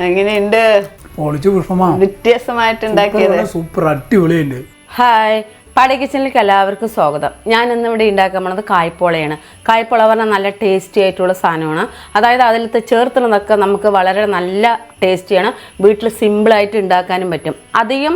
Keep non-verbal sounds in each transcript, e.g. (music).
എങ്ങനെയുണ്ട്? പൊളിച്ചു പുഷ്പമാ. വ്യത്യസ്തമായിട്ട് ഉണ്ടാക്കിയത്. സൂപ്പർ അടിപൊളിയുണ്ട് ഹായ് പാടി കിച്ചണിലേക്ക് എല്ലാവർക്കും സ്വാഗതം. ഞാൻ ഇന്ന് ഇവിടെ ഉണ്ടാക്കാൻ പോണത് കായ്പോളയാണ്. കായ്പോള പറഞ്ഞാൽ നല്ല ടേസ്റ്റി ആയിട്ടുള്ള സാധനമാണ്. അതായത് അതിലത്തെ ചേർത്തുന്നതൊക്കെ നമുക്ക് വളരെ നല്ല ടേസ്റ്റിയാണ് വീട്ടിൽ സിമ്പിളായിട്ട് ഉണ്ടാക്കാനും പറ്റും. അധികം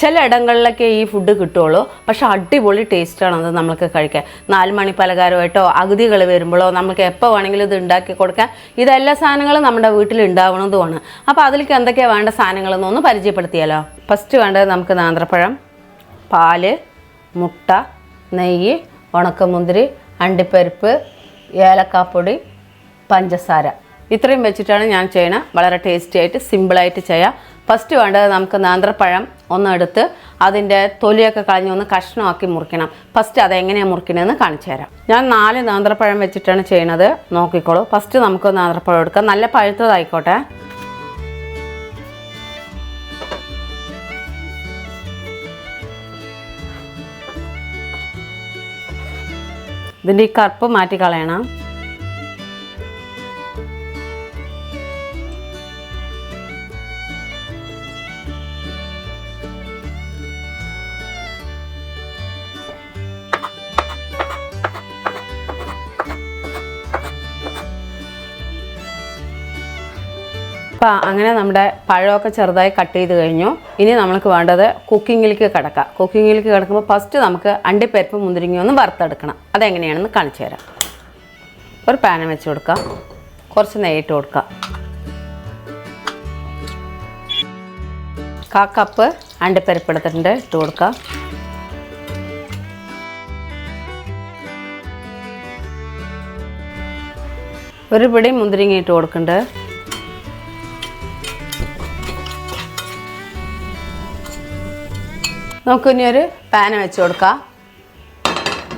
ചില ഇടങ്ങളിലൊക്കെ ഈ ഫുഡ് കിട്ടുള്ളൂ പക്ഷെ അടിപൊളി ടേസ്റ്റാണ് അത് നമുക്ക് കഴിക്കാൻ. നാല് മണി പലകാരമായിട്ടോ അഗതികൾ വരുമ്പോഴോ നമുക്ക് എപ്പോൾ വേണമെങ്കിലും ഇത് ഉണ്ടാക്കി കൊടുക്കാം ഇതെല്ലാ സാധനങ്ങളും നമ്മുടെ വീട്ടിൽ ഉണ്ടാവുന്നതുമാണ്. അപ്പോൾ അതിലേക്ക് എന്തൊക്കെയാണ് വേണ്ട സാധനങ്ങളെന്നൊന്ന് പരിചയപ്പെടുത്തിയാലോ? ഫസ്റ്റ് വേണ്ടത് നമുക്ക് നേന്ത്രപ്പഴം പാൽ മുട്ട നെയ്യ് ഉണക്കമുന്തിരി അണ്ടിപ്പരിപ്പ് ഏലക്കാപ്പൊടി പഞ്ചസാര. ഇത്രയും വെച്ചിട്ടാണ് ഞാൻ ചെയ്യണത് വളരെ ടേസ്റ്റി ആയിട്ട് സിമ്പിളായിട്ട് ചെയ്യാം. ഫസ്റ്റ് വേണ്ടത് നമുക്ക് നേന്ത്രപ്പഴം ഒന്ന് എടുത്ത് അതിന്റെ തൊലിയൊക്കെ കളഞ്ഞ് ഒന്ന് കഷ്ണമാക്കി മുറിക്കണം. ഫസ്റ്റ് അതെങ്ങനെയാണ് മുറിക്കണതെന്ന് കാണിച്ചു തരാം. ഞാൻ നാല് നേന്ത്രപ്പഴം വെച്ചിട്ടാണ് ചെയ്യണത്. നോക്കിക്കോളൂ. ഫസ്റ്റ് നമുക്ക് നേന്ത്രപ്പഴം എടുക്കാം. നല്ല പഴുത്തതായിക്കോട്ടെ. ഇതിന്റെ ഈ കറുപ്പ് മാറ്റി കളയണം അപ്പം അങ്ങനെ നമ്മുടെ പഴമൊക്കെ ചെറുതായി കട്ട് ചെയ്ത് കഴിഞ്ഞു. ഇനി നമ്മൾക്ക് വേണ്ടത് കുക്കിങ്ങിലേക്ക് കിടക്കാം. കുക്കിങ്ങിലേക്ക് കിടക്കുമ്പോൾ ഫസ്റ്റ് നമുക്ക് അണ്ടിപ്പരിപ്പ് മുന്തിരിങ്ങ ഒന്ന് വറുത്തെടുക്കണം. അതെങ്ങനെയാണെന്ന് കാണിച്ചു തരാം. ഒരു പാന വെച്ച് കൊടുക്കാം. കുറച്ച് നെയ്യിട്ട് കൊടുക്കാം. കാ കപ്പ് അണ്ടിപ്പരിപ്പ് എടുത്തിട്ടുണ്ട്. ഇട്ട് കൊടുക്കാം. ഒരു പിടി മുന്തിരിങ്ങ ഇട്ട് കൊടുക്കുന്നുണ്ട് നമുക്കിനി ഒരു പാൻ വെച്ച് കൊടുക്കാം.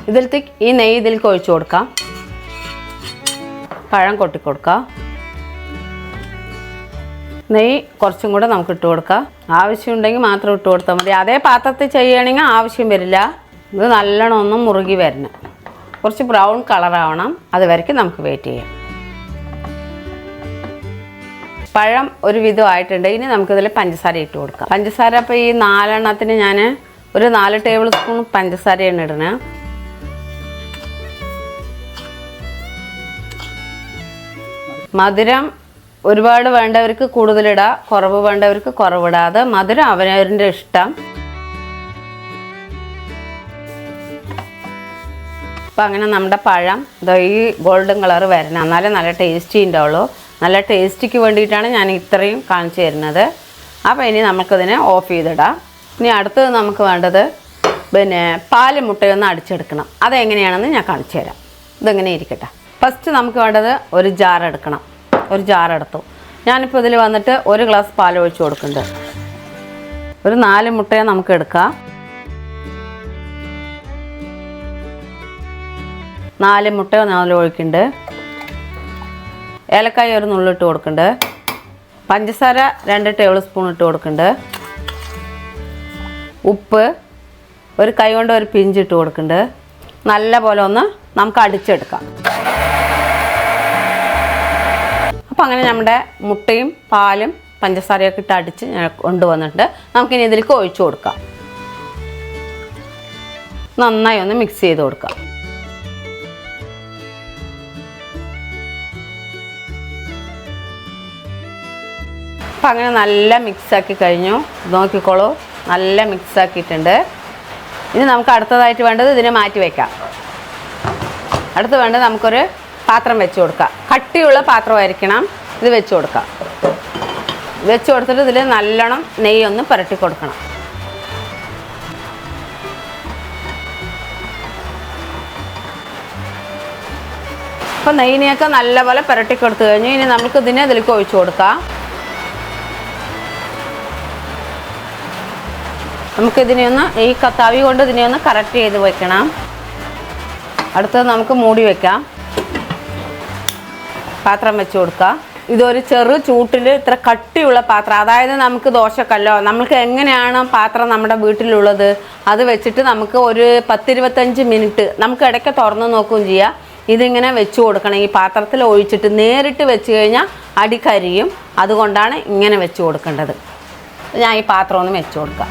ഇതിലത്തേക്ക് ഈ നെയ്യ് ഇതിലേക്ക് ഒഴിച്ചു കൊടുക്കാം. പഴം കൊട്ടിക്കൊടുക്കാം നെയ്യ് കുറച്ചും കൂടെ നമുക്ക് ഇട്ട് കൊടുക്കാം. ആവശ്യമുണ്ടെങ്കിൽ മാത്രം ഇട്ട് കൊടുത്താൽ മതി. അതേ പാത്രത്തിൽ ചെയ്യുകയാണെങ്കിൽ ആവശ്യം വരില്ല. ഇത് നല്ലോണം ഒന്ന് മുറുകി വരണം. കുറച്ച് ബ്രൗൺ കളറാവണം. അതുവരയ്ക്ക് നമുക്ക് വെയിറ്റ് ചെയ്യാം. പഴം ഒരു വിധം ആയിട്ടുണ്ട്. ഇനി നമുക്കിതിൽ പഞ്ചസാര ഇട്ട് കൊടുക്കാം. പഞ്ചസാര അപ്പോൾ ഈ നാലെണ്ണത്തിന് ഞാൻ ഒരു നാല് ടേബിൾ സ്പൂൺ പഞ്ചസാരയാണ് ഇടുന്നത് മധുരം ഒരുപാട് വേണ്ടവർക്ക് കൂടുതലിടാം കുറവ് വേണ്ടവർക്ക് കുറവിടാതെ മധുരം അവരവരുടെ ഇഷ്ടം. അപ്പം അങ്ങനെ നമ്മുടെ പഴം ഈ ഗോൾഡൻ കളർ വരണം. എന്നാലേ നല്ല ടേസ്റ്റി ഉണ്ടാവുള്ളൂ. നല്ല ടേസ്റ്റിക്ക് വേണ്ടിയിട്ടാണ് ഞാൻ ഇത്രയും കാണിച്ചു തരുന്നത്. അപ്പോൾ ഇനി നമുക്കതിനെ ഓഫ് ചെയ്തിടാം. ഇനി അടുത്തത് നമുക്ക് വേണ്ടത് പിന്നെ പാൽ മുട്ടയൊന്ന് അടിച്ചെടുക്കണം. അതെങ്ങനെയാണെന്ന് ഞാൻ കാണിച്ചു തരാം. ഇതെങ്ങനെ ഇരിക്കട്ടെ. ഫസ്റ്റ് നമുക്ക് വേണ്ടത് ഒരു ജാർ എടുക്കണം. ഒരു ജാർ എടുത്തു. ഞാനിപ്പോൾ ഇതിൽ വന്നിട്ട് ഒരു ഗ്ലാസ് പാൽ ഒഴിച്ച് കൊടുക്കുന്നുണ്ട്. ഒരു നാല് മുട്ടയെ നമുക്ക് എടുക്കാം. നാല് മുട്ട നാല് ഒഴിക്കുന്നുണ്ട്. ഏലക്കായ ഒരു നുള്ളിട്ട് കൊടുക്കുന്നുണ്ട് പഞ്ചസാര രണ്ട് ടേബിൾ സ്പൂൺ ഇട്ട് കൊടുക്കുന്നുണ്ട് ഉപ്പ് ഒരു കൈ കൊണ്ട് ഒരു പിഞ്ച് ഇട്ട് കൊടുക്കുന്നുണ്ട് നല്ല പോലെ ഒന്ന് നമുക്ക് അടിച്ചെടുക്കാം. അപ്പം അങ്ങനെ നമ്മുടെ മുട്ടയും പാലും പഞ്ചസാരയൊക്കെ ഇട്ട് അടിച്ച് കൊണ്ടുവന്നിട്ട് നമുക്കിനി ഇതിലേക്ക് ഒഴിച്ചു കൊടുക്കാം. നന്നായി ഒന്ന് മിക്സ് ചെയ്ത് കൊടുക്കാം. അപ്പം അങ്ങനെ നല്ല മിക്സാക്കി കഴിഞ്ഞു. നോക്കിക്കോളൂ. നല്ല മിക്സാക്കിയിട്ടുണ്ട്. ഇനി നമുക്ക് അടുത്തതായിട്ട് വേണ്ടത് ഇതിനെ മാറ്റി വയ്ക്കാം അടുത്ത് വേണ്ടത് നമുക്കൊരു പാത്രം വെച്ച് കൊടുക്കാം. കട്ടിയുള്ള പാത്രമായിരിക്കണം ഇത് വെച്ച് കൊടുക്കാം. വെച്ച് കൊടുത്തിട്ട് ഇതിൽ നല്ലോണം നെയ്യൊന്ന് പുരട്ടി കൊടുക്കണം. അപ്പോൾ നെയ്യിനെയൊക്കെ നല്ലപോലെ പുരട്ടി കൊടുത്തു കഴിഞ്ഞു. ഇനി നമുക്ക് ഇതിനെ ഇതിലേക്ക് ഒഴിച്ചു കൊടുക്കാം. നമുക്കിതിനെ ഒന്ന് ഈ കത്താവി തവി കൊണ്ട് ഇതിനെ ഒന്ന് കറക്റ്റ് ചെയ്ത് വെക്കണം. അടുത്തത് നമുക്ക് മൂടി വെക്കാം. പാത്രം വെച്ച് കൊടുക്കാം ഇതൊരു ചെറു ചൂട്ടിൽ ഇത്ര കട്ടിയുള്ള പാത്രം. അതായത് നമുക്ക് ദോശക്കല്ലോ. നമുക്ക് എങ്ങനെയാണ് പാത്രം നമ്മുടെ വീട്ടിലുള്ളത്? അത് വെച്ചിട്ട് നമുക്ക് ഒരു പത്തിരുപത്തഞ്ച് മിനിറ്റ് നമുക്ക് ഇടയ്ക്ക് തുറന്ന് നോക്കുകയും ചെയ്യാം. ഇതിങ്ങനെ വെച്ച് കൊടുക്കണം. ഈ പാത്രത്തിൽ ഒഴിച്ചിട്ട് നേരിട്ട് വെച്ച് കഴിഞ്ഞാൽ അടിക്കരിയും കരിയും. അതുകൊണ്ടാണ് ഇങ്ങനെ വെച്ച് കൊടുക്കേണ്ടത്. ഞാൻ ഈ പാത്രം ഒന്ന് വെച്ച് കൊടുക്കാം.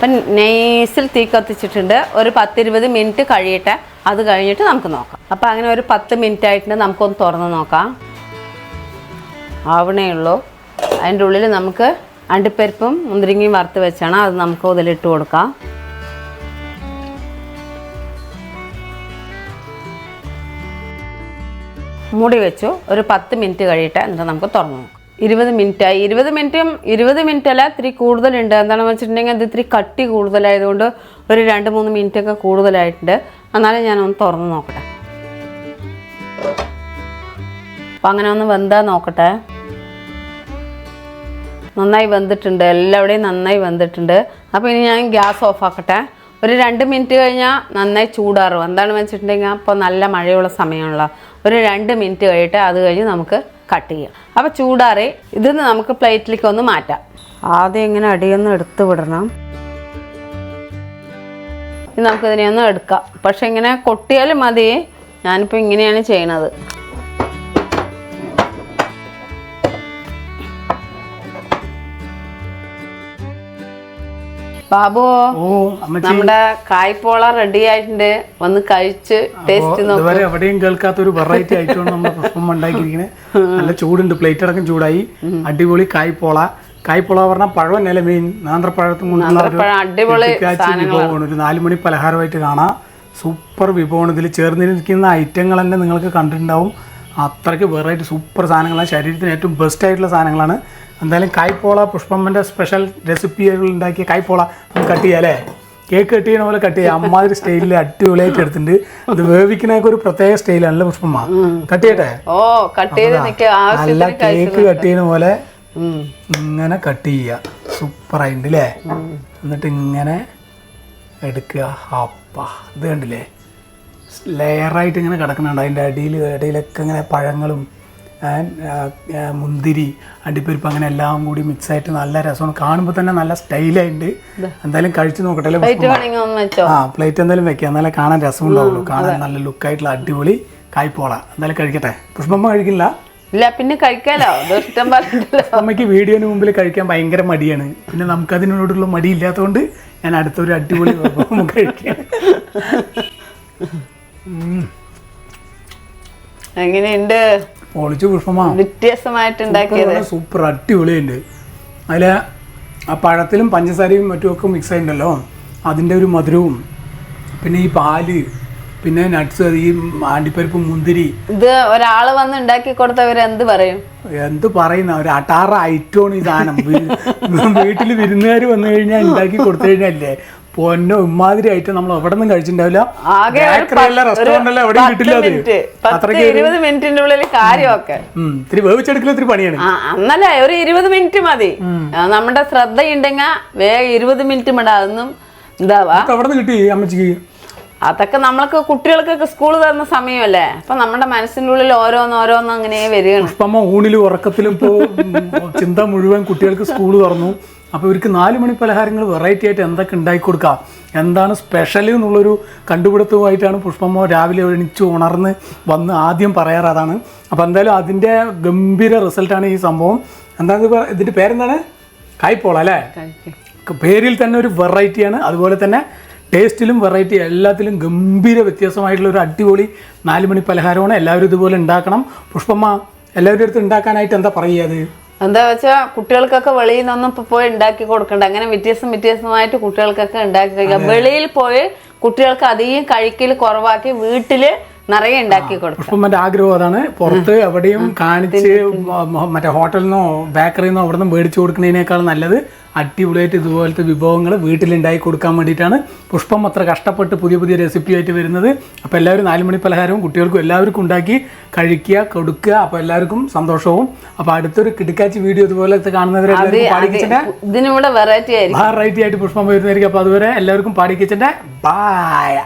അപ്പം നെയ്സിൽ തീ കത്തിച്ചിട്ടുണ്ട്. ഒരു പത്തിരുപത് മിനിറ്റ് കഴിയട്ടെ. അത് കഴിഞ്ഞിട്ട് നമുക്ക് നോക്കാം. അപ്പം അങ്ങനെ ഒരു പത്ത് മിനിറ്റ് ആയിട്ടുണ്ട്. നമുക്കൊന്ന് തുറന്ന് നോക്കാം. ആവണേ ഉള്ളൂ. അതിന്റെ ഉള്ളിൽ നമുക്ക് അണ്ടിപ്പരിപ്പും മുന്തിരിങ്ങയും വറുത്ത് വെച്ചാണ് അത് നമുക്ക് ഇതിലിട്ട് കൊടുക്കാം. മൂടി വെച്ചു. ഒരു പത്ത് മിനിറ്റ് കഴിയട്ടെ. എന്നിട്ട് നമുക്ക് തുറന്നു നോക്കാം. ഇരുപത് മിനിറ്റായി. ഇരുപത് മിനിറ്റും ഇരുപത് മിനിറ്റ് അല്ല ഇത്തിരി കൂടുതലുണ്ട്. എന്താണെന്ന് വെച്ചിട്ടുണ്ടെങ്കിൽ അത് ഇത്തിരി കട്ടി കൂടുതലായതുകൊണ്ട് ഒരു രണ്ട് മൂന്ന് മിനിറ്റ് ഒക്കെ കൂടുതലായിട്ടുണ്ട്. എന്നാലും ഞാനൊന്ന് തുറന്ന് നോക്കട്ടെ. അപ്പം അങ്ങനെ ഒന്ന് വെന്താ നോക്കട്ടെ. നന്നായി വെന്തിട്ടുണ്ട്. എല്ലാവിടെയും നന്നായി വെന്തിട്ടുണ്ട്. അപ്പോൾ ഇനി ഞാൻ ഗ്യാസ് ഓഫ് ആക്കട്ടെ. ഒരു രണ്ട് മിനിറ്റ് കഴിഞ്ഞാൽ നന്നായി ചൂടാറും. എന്താണെന്ന് വെച്ചിട്ടുണ്ടെങ്കിൽ അപ്പോൾ നല്ല മഴയുള്ള സമയമുള്ള ഒരു രണ്ട് മിനിറ്റ് കഴിയിട്ട് അത് കഴിഞ്ഞ് നമുക്ക് കട്ട് ചെയ്യാം. അപ്പോൾ ചൂടാറി ഇതിന്ന് നമുക്ക് പ്ലേറ്റിലേക്ക് ഒന്ന് മാറ്റാം. ആദ്യം ഇങ്ങനെ അടിയൊന്ന് എടുത്ത് വിടണം. നമുക്കിതിനെ ഒന്ന് എടുക്കാം. പക്ഷെ ഇങ്ങനെ കൊട്ടിയാലും മതി. ഞാനിപ്പോൾ ഇങ്ങനെയാണ് ചെയ്യണത്. ബാബു ഓ നമ്മുടെ കായ്പോള റെഡി ആയിട്ടുണ്ട്. വന്ന് കഴിച്ച് ടേസ്റ്റ് ഇതുവരെ എവിടെയും കേൾക്കാത്ത ഒരു വെറൈറ്റി ആയിട്ടാണ് നമ്മുടെ പ്രശ്നം ഉണ്ടാക്കിയിരിക്കുന്നത് (laughs) നല്ല ചൂടുണ്ട് പ്ലേറ്റ് അടക്കം ചൂടായി. അടിപൊളി കായ്പോള. കായ്പോള പറഞ്ഞാൽ പഴം നില മെയിൻ നാന്ത്രപ്പഴത്തും കൊണ്ടുള്ള ഒരു നാലുമണി അടിപൊളി കിടുക്കാച്ചി ഒരു നാല് മണി പലഹാരമായിട്ട് കാണാം. സൂപ്പർ വിഭവമാണ്. ഇതിൽ ചേർന്നിരിക്കുന്ന ഐറ്റങ്ങൾ തന്നെ നിങ്ങൾക്ക് കണ്ടിട്ടുണ്ടാവും. അത്രയ്ക്ക് വെറൈറ്റി സൂപ്പർ സാധനങ്ങളാണ്. ശരീരത്തിന് ഏറ്റവും ബെസ്റ്റ് ആയിട്ടുള്ള സാധനങ്ങളാണ്. എന്തായാലും കായ്പോള പുഷ്പമ്മന്റെ സ്പെഷ്യൽ റെസിപ്പികൾ ഉണ്ടാക്കിയ കായ്പോള നമുക്ക് കട്ട് ചെയ്യാം അല്ലേ? കേക്ക് കട്ട് ചെയ്യണ പോലെ കട്ട് ചെയ്യാം. അമ്മാതിരി സ്റ്റൈലിൽ അടിപൊളിയായിട്ട് എടുത്തിട്ടുണ്ട്. അത് വേവിക്കണൊക്കെ ഒരു പ്രത്യേക സ്റ്റൈലാണല്ലോ പുഷ്പമ്മ. കട്ട് ചെയ്യട്ടെ? നല്ല കേക്ക് കട്ട് ചെയ്യണ പോലെ ഇങ്ങനെ കട്ട് ചെയ്യുക സൂപ്പർ ആയിട്ടുണ്ട് അല്ലേ എന്നിട്ട് ഇങ്ങനെ എടുക്കുക. അപ്പ. ഇത് കണ്ടില്ലേ? ലെയറായിട്ട് ഇങ്ങനെ കിടക്കുന്നുണ്ട്. അതിന്റെ അടിയിൽ ഇടയിലൊക്കെ ഇങ്ങനെ പഴങ്ങളും മുന്തിരി അണ്ടിപ്പരിപ്പ് അങ്ങനെ എല്ലാം കൂടി മിക്സ് ആയിട്ട് നല്ല രസമാണ്. കാണുമ്പോൾ തന്നെ നല്ല സ്റ്റൈലായിട്ട് എന്തായാലും കഴിച്ചു നോക്കട്ടെ ആ പ്ലേറ്റ് എന്തായാലും വെക്കാം. എന്നാലേ കാണാൻ രസമുണ്ടാവുള്ളൂ. കാണാൻ നല്ല ലുക്കായിട്ടുള്ള അടിപൊളി കായ്പോള. എന്തായാലും കഴിക്കട്ടെ. പുഷ്പമ്മ കഴിക്കില്ല? ഇല്ല പിന്നെ കഴിക്കാലോ. ഇഷ്ടം അമ്മയ്ക്ക് വീഡിയോന് മുമ്പിൽ കഴിക്കാൻ ഭയങ്കര മടിയാണ്. പിന്നെ നമുക്ക് അതിനോടുള്ള മടി ഇല്ലാത്തതുകൊണ്ട് ഞാൻ അടുത്തൊരു അടിപൊളി (laughs) കഴിക്കാം. (laughs) എങ്ങനെയുണ്ട്? പൊളിച്ചു പുഷ്പമാ. വ്യത്യാസമായിട്ട് ഉണ്ടാക്കിയത് സൂപ്പർ അടിപൊളിയുണ്ട്. അതിൽ ആ പഴത്തിലും പഞ്ചസാരയും മറ്റുമൊക്കെ മിക്സ് ആയിട്ടുണ്ടല്ലോ. അതിന്റെ ഒരു മധുരവും. പിന്നെ ഈ പാൽ പിന്നെ നട്ട്സ് ഈ ആണ്ടിപ്പരിപ്പ് മുന്തിരി. ഇത് ഒരാൾ വന്ന് ഉണ്ടാക്കി കൊടുത്തവർ എന്ത് പറയും? എന്ത് പറയുന്ന? ഒരു അട്ടാറ ഐറ്റമാണ് ഈ സാധനം. വീട്ടിൽ വിരുന്നുകാർ വന്നു കഴിഞ്ഞാൽ ഉണ്ടാക്കി കൊടുത്തു കഴിഞ്ഞല്ലേ? പൊന്നോ ഇമാതിരി ആയിട്ട് നമ്മൾ എവിടെ നിന്നും കഴിച്ചിട്ടുണ്ടാവില്ല എവിടെയും കിട്ടില്ല അത്. മിനിറ്റ് പത്ത് അത്രയ്ക്ക് ഇരുപത് മിനിറ്റിന്റെ ഉള്ളിൽ കാര്യമൊക്കെ. ഇത്തിരി വേവിച്ചെടുക്കൽ ഇത്തിരി പണിയാണ്. അന്നല്ല ഒരു ഇരുപത് മിനിറ്റ് മതി. നമ്മുടെ ശ്രദ്ധയുണ്ടെങ്കിൽ വേഗം ഇരുപത് മിനിറ്റ് മടാ അതൊന്നും നിന്ന് കിട്ടി അമ്മച്ചിക്ക്. അതൊക്കെ നമ്മൾക്ക് കുട്ടികൾക്കൊക്കെ സ്കൂൾ തരുന്ന സമയമല്ലേ? അപ്പൊ നമ്മുടെ മനസ്സിന്റെ ഉള്ളിൽ ഓരോന്ന് ഓരോന്ന് അങ്ങനെ വരികയാണ്. പുഷ്പമ്മ ഊണിലും ഉറക്കത്തിലും ഇപ്പോൾ ചിന്ത മുഴുവൻ കുട്ടികൾക്ക് സ്കൂൾ തുറന്നു. അപ്പോൾ ഇവർക്ക് നാല് മണി പലഹാരങ്ങൾ വെറൈറ്റി ആയിട്ട് എന്തൊക്കെ ഉണ്ടാക്കി കൊടുക്കാം? എന്താണ് സ്പെഷ്യൽ എന്നുള്ളൊരു കണ്ടുപിടുത്തവുമായിട്ടാണ് പുഷ്പമ്മ രാവിലെ എണിച്ച് ഉണർന്ന് വന്ന് ആദ്യം പറയാറ് അതാണ്. അപ്പോൾ എന്തായാലും അതിന്റെ ഗംഭീര റിസൾട്ടാണ് ഈ സംഭവം. എന്താണ് ഇതിന്റെ ഇതിന്റെ പേരെന്താണ്? കായ്പോള അല്ലേ? പേരിൽ തന്നെ ഒരു വെറൈറ്റിയാണ് അതുപോലെ തന്നെ ടേസ്റ്റിലും വെറൈറ്റി എല്ലാത്തിലും ഗംഭീര വ്യത്യാസമായിട്ടുള്ള ഒരു അടിപൊളി നാല് മണി പലഹാരമാണ്. എല്ലാവരും ഇതുപോലെ ഉണ്ടാക്കണം. പുഷ്പമ്മ എല്ലാവരുടെ അടുത്ത് ഉണ്ടാക്കാനായിട്ട് എന്താ പറയുക അത്? എന്താ വെച്ചാൽ കുട്ടികൾക്കൊക്കെ വെളിയിൽ നിന്നൊന്നും ഇപ്പൊ പോയി ഉണ്ടാക്കി കൊടുക്കണ്ട. അങ്ങനെ വ്യത്യസ്തം വ്യത്യസ്തമായിട്ട് കുട്ടികൾക്കൊക്കെ ഉണ്ടാക്കി കഴിക്കാം. വെളിയിൽ പോയി കുട്ടികൾക്ക് അധികം കഴിക്കൽ കുറവാക്കി വീട്ടിൽ നിറയെ ഉണ്ടാക്കി കൊടുക്കും. മറ്റേ ആഗ്രഹം അതാണ്. പുറത്ത് എവിടെയും കാണിച്ച് മറ്റേ ഹോട്ടലിൽ നിന്നോ ബേക്കറിയിൽ നിന്നോ അവിടെ നിന്ന് മേടിച്ചു കൊടുക്കുന്നതിനേക്കാൾ നല്ലത് അടിപൊളിയായിട്ട് ഇതുപോലത്തെ വിഭവങ്ങൾ വീട്ടിലുണ്ടാക്കി കൊടുക്കാൻ വേണ്ടിയിട്ടാണ്. പുഷ്പം അത്ര കഷ്ടപ്പെട്ട് പുതിയ പുതിയ റെസിപ്പി ആയിട്ട് വരുന്നത്. അപ്പോൾ എല്ലാവരും നാല് മണി പലഹാരവും കുട്ടികൾക്കും എല്ലാവർക്കും ഉണ്ടാക്കി കഴിക്കുക കൊടുക്കുക. അപ്പോൾ എല്ലാവർക്കും സന്തോഷവും. അപ്പോൾ അടുത്തൊരു കിടക്കാച്ചി വീഡിയോ ഇതുപോലത്തെ കാണുന്നവരെ ഇതിനിവിടെ വെറൈറ്റി ആയിട്ട് പുഷ്പം വരുന്നതായിരിക്കും. അപ്പോൾ അതുവരെ എല്ലാവർക്കും പാടി കിച്ചന്റെ ബായ